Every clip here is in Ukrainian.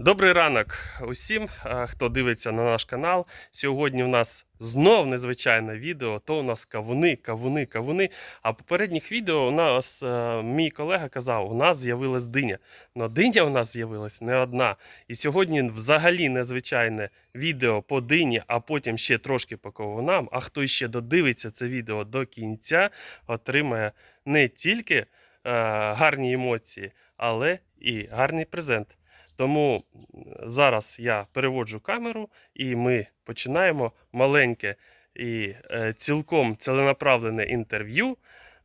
Добрий ранок усім, хто дивиться на наш канал. Сьогодні в нас знов незвичайне відео. То у нас кавуни, кавуни, кавуни. А в попередніх відео у нас е, мій колега казав, у нас з'явилась диня. Но диня у нас з'явилась не одна. І сьогодні взагалі незвичайне відео по дині, а потім ще трошки по кавунам. А хто ще додивиться це відео до кінця, отримає не тільки е, гарні емоції, але і гарний презент. Тому зараз я переводжу камеру, і ми починаємо маленьке і е, цілком ціленаправлене інтерв'ю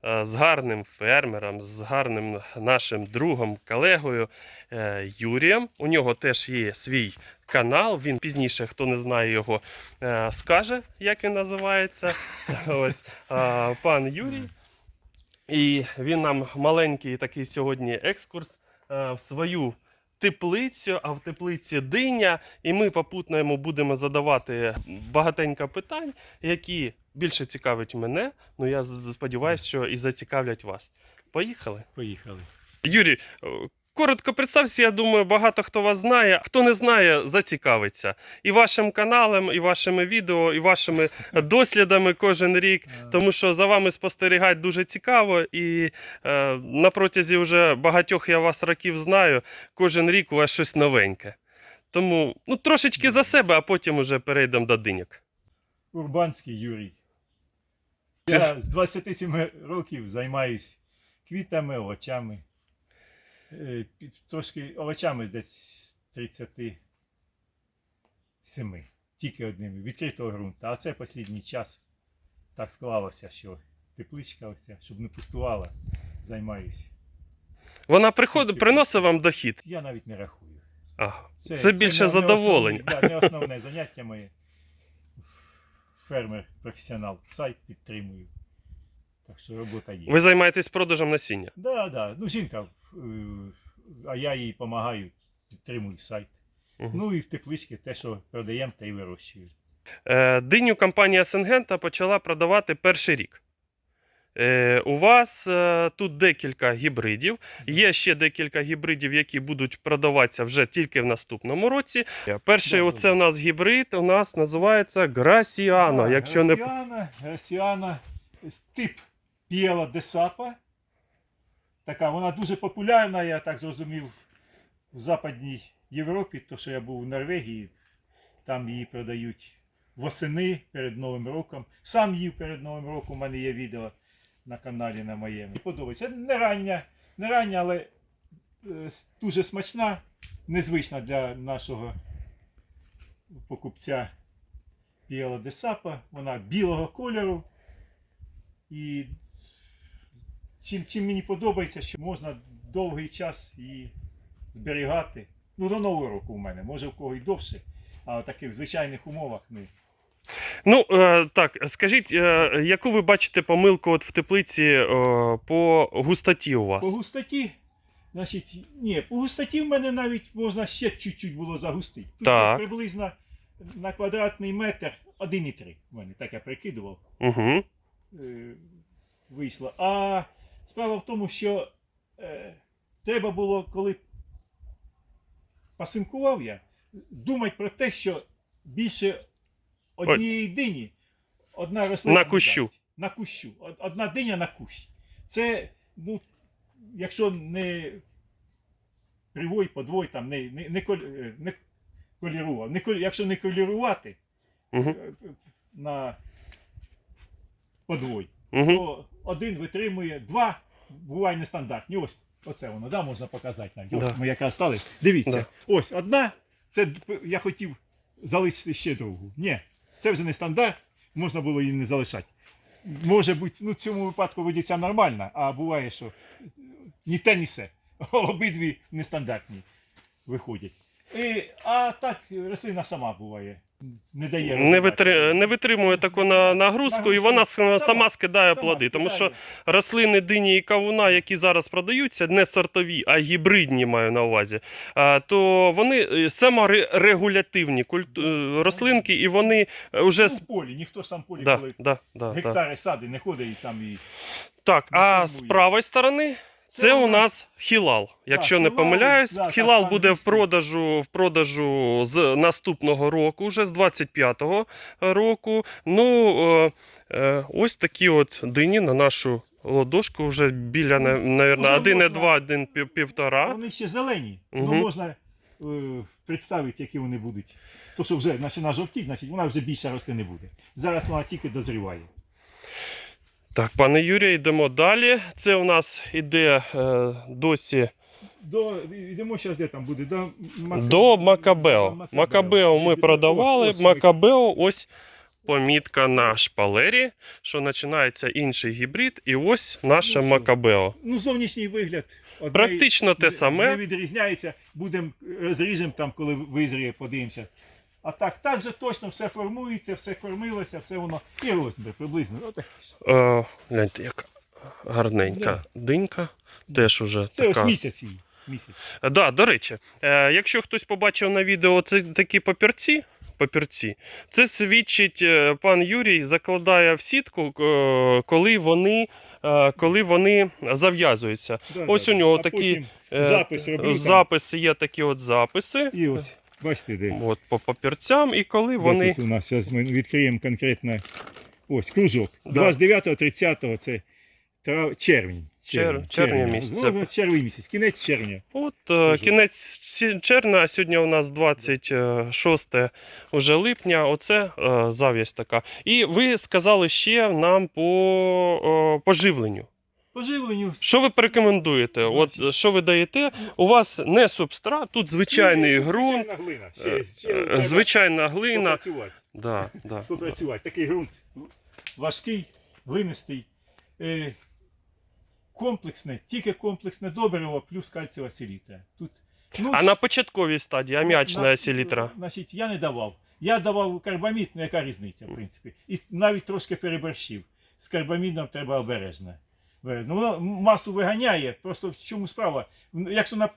е, з гарним фермером, з гарним нашим другом, колегою е, Юрієм. У нього теж є свій канал. Він пізніше, хто не знає його, скаже, як він називається. Ось пан Юрій. І він нам маленький такий сьогодні екскурс в свою теплицю, а в теплиці диня. І ми попутно йому будемо задавати багатенько питань, які більше цікавлять мене. Ну я сподіваюся, що і зацікавлять вас. Поїхали. Поїхали. Юрій, коротко представся, я думаю, багато хто вас знає. Хто не знає, зацікавиться. І вашим каналом, і вашими відео, і вашими дослідами кожен рік. Тому що за вами спостерігати дуже цікаво, і е, на протязі вже багатьох я вас років знаю, кожен рік у вас щось новеньке. Тому ну, трошечки за себе, а потім вже перейдемо до диньок. Урбанський Юрій. Я з 27 років займаюсь квітами, овочами. Е, Трошки овочами десь 37. Тільки одними. Відкритого ґрунту. А це останній час так склалося, що тепличка ось ця, щоб не пустувала, займаюсь. Вона приходить, приносить вам дохід. Я навіть не рахую. Ага. Це, більше не- не задоволення. основне- да, не основне заняття моє. Фермер, професіонал, сайт підтримую. Так що робота є. Ви займаєтесь продажем насіння. Да, да. Ну, жінка, а я їй допомагаю, підтримую сайт. Мгм. Ну і в тепличці те, що продаємо, та й вирощую. Е, Диню компанія Сингента почала продавати перший рік. Е, У вас е, тут декілька гібридів. Є ще декілька гібридів, які будуть продаватися вже тільки в наступному році. Перший, Да, оце да. у нас гібрид, у нас називається Грасіано. Якщо не Грасіана, Грасіана, тип Піела Десапа. Така, вона дуже популярна, я так зрозумів, в Западній Європі, то що я був в Норвегії, там її продають восени перед Новим роком. Сам їв перед Новим роком, у мене є відео на каналі на моєму. Подобається. Не рання, не рання, але е, дуже смачна, незвична для нашого покупця Піела Десапа. Вона білого кольору. І чим, чим мені подобається, що можна довгий час її зберігати. Ну, до Нового року у мене, може в кого й довше, а в таких звичайних умовах не. Ну е, так, скажіть, е, яку ви бачите помилку от в теплиці е, по густоті у вас? По густоті, значить, ні, по густоті в мене навіть можна ще чуть-чуть було загустити. Тут Так. приблизно на квадратний метр 1,3 в мене, так я прикидував. Угу. вийшло. А справа в тому, що е, треба було, коли пасинкував я, думати про те, що більше однієї дині одна рослина. На кущу. дасть. На кущу. Одна диня на кущ. Це, ну, якщо не привой, подвой, там, не, не, не, коль- е, не колірував. Не, коль- якщо не колірувати Угу. на подвой, Угу. то один витримує, два буває нестандартні. Ось оце воно, да, можна показати навіть. Ось Да. Ми якраз стали. Дивіться, Да. ось одна, це я хотів залишити ще другу. Ні, це вже не стандарт, можна було її не залишати. Може бути, ну в цьому випадку видиться нормально, а буває, що ні те, ні се. Обидві нестандартні виходять. І, а так рослина сама буває. Не дає Не, витри... не витримує таку на... нагрузку, і вона Сама- сама, скидає Сама плоди. Тому що рослини дині і кавуна, які зараз продаються, не сортові, а гібридні маю на увазі, то вони е, саморегулятивні культ... е, рослинки, і вони вже. Ну, в полі, ніхто ж там полі, Да, коли да, да, да. гектари сади не ходить і там і. Так, не а з правої сторони Це, у нас хілал. Якщо не Хілал, помиляюсь, да, хілал так, буде в продажу в продажу з наступного року, вже з 25-го року. Ну е, е, ось такі от дині на нашу ладошку вже біля, вже 1,2, можна. 1 півтора. Вони ще зелені, Мгм. ну можна е, представити, які вони будуть. То, що вже почина жовтіть, значить вона вже більше рости не буде. Зараз вона тільки дозріває. Так, пане Юрію, йдемо далі. Це у нас іде е, досі До, йдемо зараз, де там буде? До, Мак... до Макабео. Макабео ми продавали. ось Макабео ось помітка на шпалері, що починається інший гібрид, і ось наше Ну. Макабео. Ну, зовнішній вигляд. одне- Практично те не- саме. Не відрізняється. Будемо розріжемо там, коли визріє, подивимося. А так, так же точно все формується, все кормилося, все воно. І розмір приблизно. Отак. Е, гляньте, яка гарненька динька. Теж уже Це ось така. місяць її. Місяць. Е, Да, до речі, е, якщо хтось побачив на відео це такі папірці, папірці, це свідчить е, пан Юрій закладає в сітку, е, коли вони, е, коли вони зав'язуються. Да, Ось да, у нього да. А такі, потім Е, запис роблю там. Записи є такі от записи. І ось, бачите, де. От, по папірцям, і коли вони. тут у нас зараз ми відкриємо конкретно. Ось, кружок. Да. 29 30 це трав... червень. Чер- червня місяця. Ну, ну, червень місяць, кінець червня. От е, Дуже. кінець червня, а сьогодні у нас 26 уже липня. Оце е, зав'язь така. І ви сказали ще нам по е, поживленню. Поживленню. Що ви порекомендуєте? От е, що ви даєте? У вас не субстрат, тут звичайний ґрунт, Звичайна глина. Ще, ще е, звичайна глина. попрацювати. Да, да. попрацювати. Такий ґрунт важкий, глинистий. Е, комплексне, тільки комплексне добриво плюс кальцієва селітра. Тут, ну, А на початковій стадії аміачна на- селітра. Значить, я не давав. Я давав карбамід, ну яка різниця, в принципі. І навіть трошки переборщив. З карбамідом треба обережно. Обережно. Воно масу виганяє, просто в чому справа? Якщо на,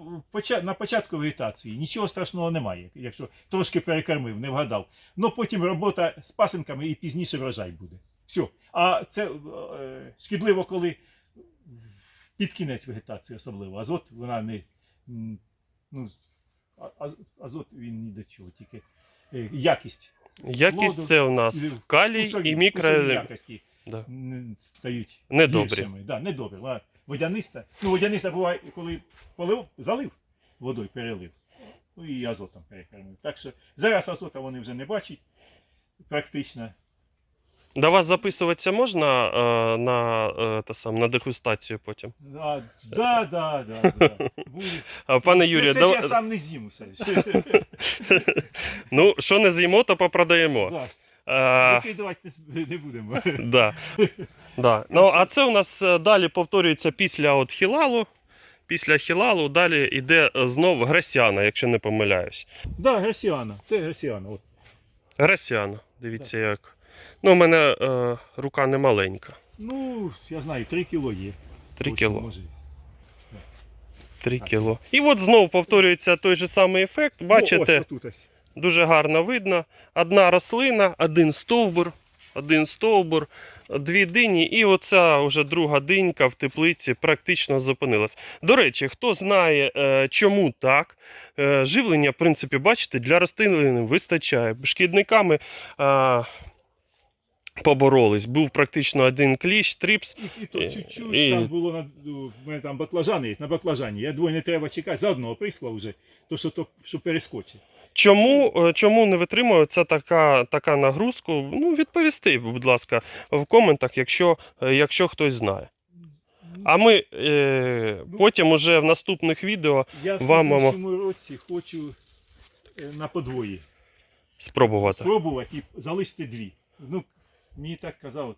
на початку вегетації нічого страшного немає, якщо трошки перекормив, не вгадав. Ну потім робота з пасинками і пізніше врожай буде. Все. А це е, шкідливо, коли під кінець вегетації особливо. Азот вона не. Ну, а- азот він ні до чого, тільки е, якість. Якість Воду, це у нас калій і кусові мікро. якості Да. м, стають Недобрі. гіршими. Да, недобрі. Вона водяниста. Ну, водяниста буває, коли полив, залив водою, перелив. Ну і азотом перекормив. Так що зараз азота вони вже не бачать практично. До вас записуватися можна е, на, е, та сам, на дегустацію потім? Да, да, да, да, да. Буде. А, Пане Юрію, це, це ж дав- я сам не з'їм усе. ну що не з'їмо, то попродаємо. Да. Е, Викидувати не будемо. да. Да. Ну, а це у нас е, далі повторюється після от хілалу. Після хілалу далі йде е, знов грасіана, якщо не помиляюсь. Да, Грасіана. Це Грасіана. От. Грасіана. Дивіться як. Ну, у мене е, рука не маленька. Ну, я знаю, 3 кіло є. 3 Точно, кіло. може. 3 кіло. І от знов повторюється той же самий ефект. Бачите, Ну, ось отут ось. Дуже гарно видно. Одна рослина, один стовбур, один стовбур, дві дині, і оця вже друга динька в теплиці практично зупинилась. До речі, хто знає, е, чому так, е, живлення, в принципі, бачите, для рослин вистачає. Шкідниками. е, Поборолись, був практично один кліщ, тріпс. І, і то чуть-чуть і- там було на у мене там баклажани є, на баклажані. Я думаю, не треба чекати. За одного прийшла вже, то що то що перескочить. Чому, е, чому не витримує це така, така нагрузку? Ну, відповісти, будь ласка, в коментах, якщо, е, якщо хтось знає. А ми е, потім уже в наступних відео Я в вам, мамо. цьому році хочу е, на подвої спробувати. спробувати і залишити дві. Ну, мені так казав.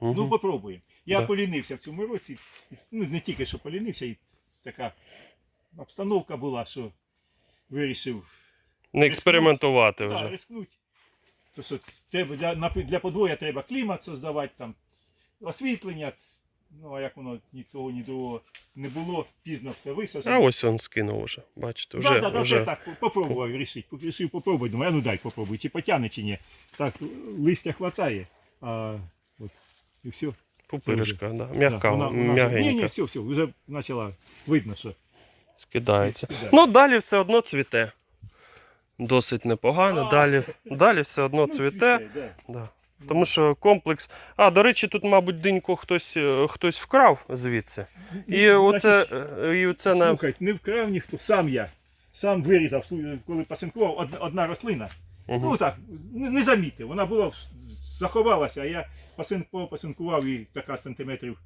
Мгм. Ну, попробуємо. Я Да. полінився в цьому році. Ну, не тільки що полінився, і така обстановка була, що вирішив не експериментувати Да, вже. рискнуть. То треба для, для подвоя треба клімат создавати, там, освітлення. Ну, а як воно ні того, ні другого не було, пізно все висаджено. А ось він скинув вже. Бачите, вже, да, да, да, вже. вже так попробував рішити. Рішив попробувати. Думаю, а ну дай попробуй, чи потягне, чи ні. Так, листя хватає. А, от, і все. пупиришка, да. м'яка, вона м'ягенька. Ні, ні, все, все, вже почала видно, що. скидається. Скидає. Ну, далі все одно цвіте. Досить непогано. Далі, далі все одно Ну, цвіте. да. Тому що комплекс. А, до речі, тут, мабуть, диньку хтось, е, хтось вкрав звідси. І Ну, оце, е, і оце на. Слухай, не вкрав ніхто, сам я. Сам вирізав, коли пасинкував одна, рослина. Мгм. Ну так, не, не замітив. Вона була заховалася, а я пасинкував, пасинкував і така сантиметрів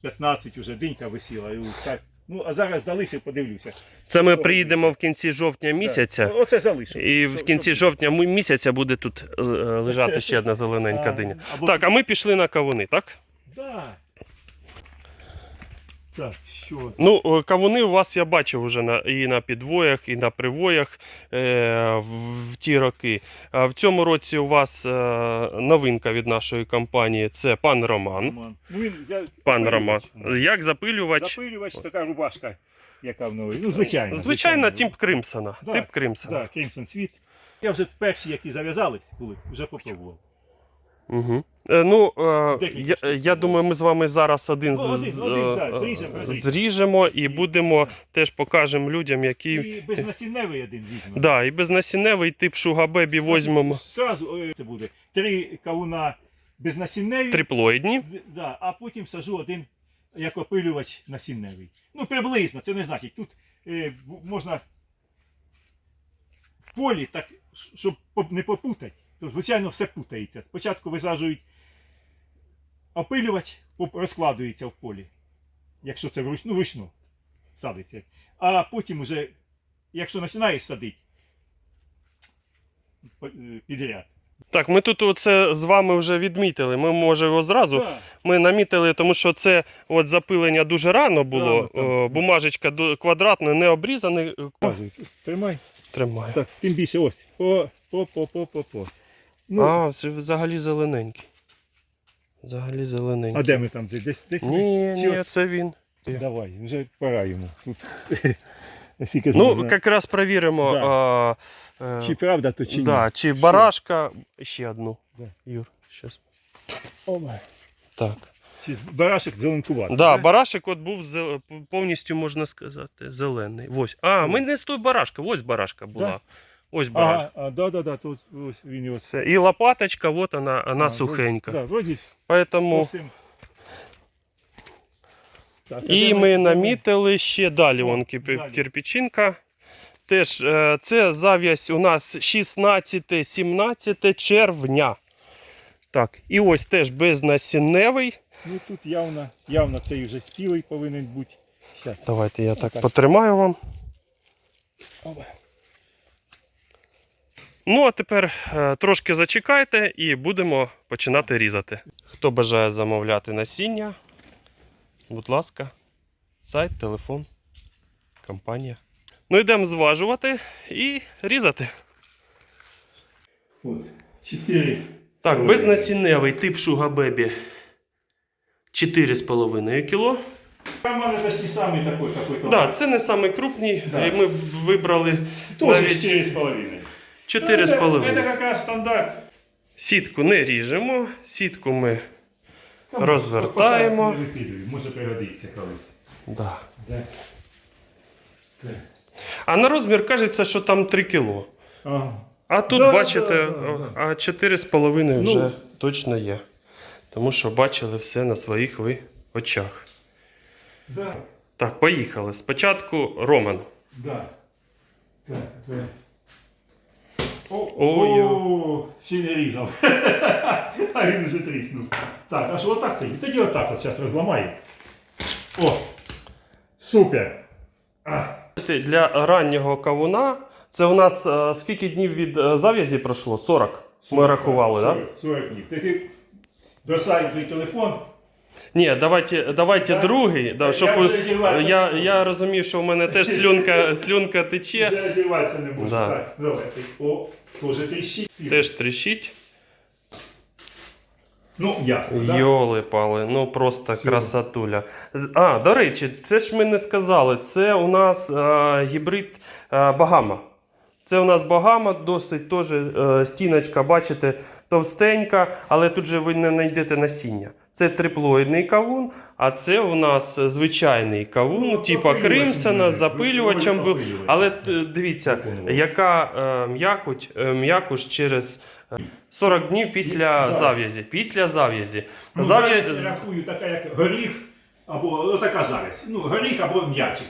15 уже динька висіла. І так. Ну, а зараз залишив, подивлюся. Це ми приїдемо в кінці жовтня місяця. Так. Оце залишив. І в кінці жовтня місяця буде тут е, лежати ще одна зелененька диня. або- Так, а ми пішли на кавуни, так? Да. Так, що? Ну, е, кавуни у вас я бачив вже на, і на підвоях, і на привоях е, в, ті роки. А в цьому році у вас е, новинка від нашої компанії це пан Роман. Роман. Ну, він взяв Пан Роман. Як запилювач? Запилювач, така рубашка, яка в новій. Ну, звичайно. Звичайно, тип Кримсона. Да, Тип Кримсона. Так, Кримсон світ. Я вже перші, які зав'язались, були, вже попробував. Угу. Е, ну, е, я, я думаю, ми з вами зараз один, Ну, з- один, з- один, так, е, зріжемо, зріжемо. зріжемо і будемо теж покажемо людям, які. І безнасінневий один візьмемо. Да, і безнасінневий тип шугабебі візьмемо Сразу е, це буде три кавуна безнасінневі, триплоїдні. д- да, а потім сажу один як опилювач насінневий. Ну, приблизно, це не значить. Тут е, бу- можна в полі, так, щ- щоб поп- не попутати, то звичайно все путається. Спочатку висаджують опилювач, розкладується в полі, якщо це вручну, вручну садиться. А потім уже, якщо починаєш садити е, підряд. Так, ми тут оце з вами вже відмітили. Ми може його зразу. Да. Ми намітили, тому що це от запилення дуже рано було. Рано. О, бумажечка квадратна, не обрізаний. Тримай. Тримаю. Так, тим більше ось. По, Ну, а, А, це взагалі зелененький. Взагалі зелененький. де ми там? Десь, десь, десь? Ні, Чи ні, от- це він. Давай, вже пора йому. Тут. Скільки ж Ну, можна- якраз перевіримо. Да. А, е, Чи правда, то чи ні. да, чи барашка. Ще одну. Да. Юр, щас. Так. Чи барашек зеленкуватий. Да, барашек от був зе- повністю, можна сказати, зелений. Ось. А, ми не з той барашка, ось барашка була. Ось барашка. Ага, а, да, да, да, тут ось він і ось. Все. І лопаточка, от вона, вона А, сухенька. вроді- Да, вроді Поэтому... зовсім. Так, а І ми намітили ще далі вон кіп- далі. кирпичинка. Теж е, це зав'язь у нас 16-17 червня. Так, і ось теж безнасінневий. Ну тут явно, явно цей вже спілий повинен бути. Щас. Давайте я так Так. потримаю вам. Оба. Ну, а тепер е, трошки зачекайте і будемо починати різати. Хто бажає замовляти насіння, будь ласка, сайт, телефон, компанія. Ну, йдемо зважувати і різати. От, чотири. Так, Ой. безнасінневий тип шугабебі 4,5 кг. У мене почти самий такой. Так, да, це не самий крупний. Да. і Ми вибрали Тоже навіть 4,5. 4,5. Це якраз стандарт. Сітку не ріжемо, сітку ми. Там Розвертаємо. Може пригодиться колись. Да. Да. Так. А на розмір кажеться, що там 3 кг. Ага. А тут, Да, бачите, да, да, да. а 4,5 вже Ну. точно є. Тому що бачили все на своїх ви очах. Да. Так, поїхали. Спочатку Роман. Да. Так, так. О, Ой. о, ще не різав. а він вже тріснув. Так, а що отак тоді? Тоді отак от зараз розламаю. О! Супер! А, Для раннього кавуна це у нас е, скільки днів від е, зав'язі пройшло? 40. Ми рахували, так? 40, 40 днів. Ти, ти бросай той телефон. Ні, давайте, давайте Так? другий. Да, Я щоб, одягатися я, я розумію, що в мене теж слюнка, слюнка тече. Вже одягатися не буду. Да. Так, давай. ти. О, теж тріщить. Теж тріщить. Ну, ясно. Йоли пали, ну просто красотуля. А, до речі, це ж ми не сказали. Це у нас е, гібрид е, Багама. Це у нас Багама, досить теж е, стіночка, бачите, товстенька, але тут же ви не знайдете насіння. Це триплоїдний кавун, а це у нас звичайний кавун, Ну, типа Кримсона, буде, запилювачем був. Але дивіться, яка е, м'якоть, е, м'якуш через е, 40 днів після Зав'язі. Після зав'язі. Ну, Зав'я- я рахую така, як горіх, або ну, така зараз. Ну, горіх або м'ячик.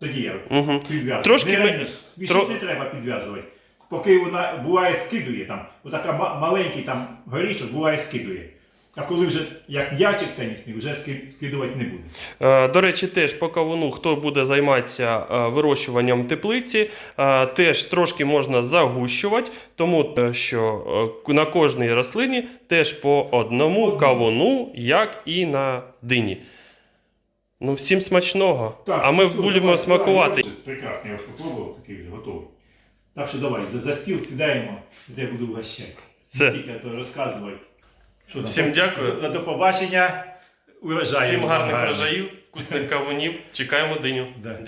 Тоді я Мгм. підв'язую. Трошки не ми- Більше тро- не треба підв'язувати. Поки вона буває скидує там, отака маленький там горішок буває скидує. А коли вже як м'ячик тенісний, вже скидувати не буде. Е, До речі, теж по кавуну, хто буде займатися е, вирощуванням теплиці, е, теж трошки можна загущувати, тому що на кожній рослині теж по одному кавуну, як і на дині. Ну, всім смачного. а ми все, будемо давай, смакувати. давай, Прекрасно, я вже спробував, такий вже готовий. Так що давай, за стіл сідаємо, де буду вгощати. Все. Тільки то розказувати. Що там? Всім дякую. До, до побачення. Урожаю. Всім гарних врожаїв, вкусних кавунів. Чекаємо диню. Да. Дякую.